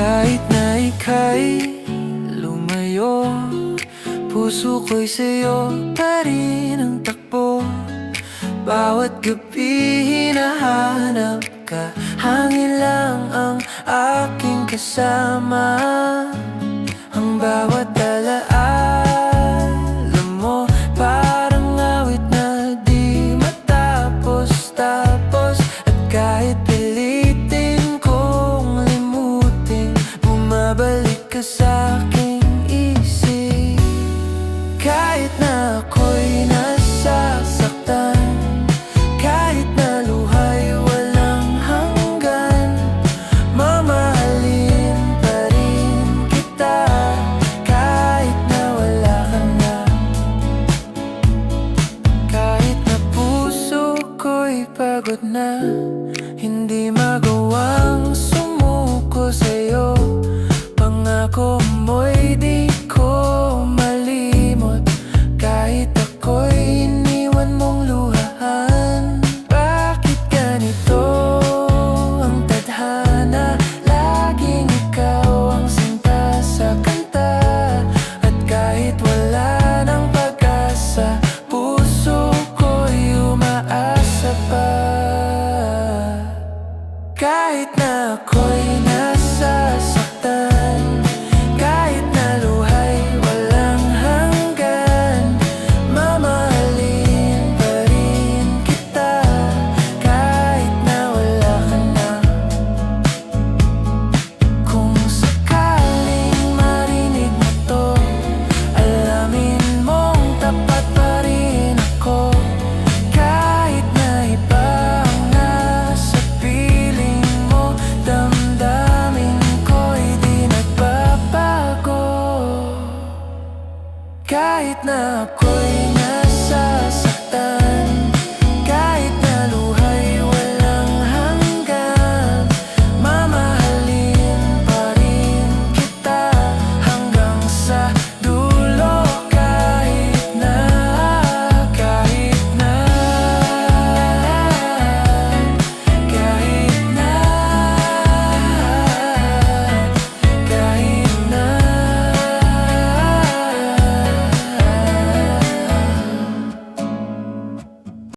Kahit na ika'y lumayo Puso ko'y sa'yo pa rin ang takbo. Bawat gabi hinahanap ka Hangin lang ang aking kasama. Ang bawat alaala mo Parang awit na di matapos Tapos at kahit pilitin Bumabalik ka sa aking isip. Kahit na ako'y nasasaktan Kahit na luha'y walang hanggan Mamahalin pa rin kita Kahit na wala ka na. Kahit na puso ko'y pagod na Hindi magawang Pangako mo'y di ko malimot. Kahit ako'y iniwan mong luhaan Bakit ganito ang tadhana? Laging ikaw ang sinta sa kanta. At kahit wala ng pag-asa Puso ko'y umaasa pa. Kahit na ako'y nasasaktan Kahit na ako'y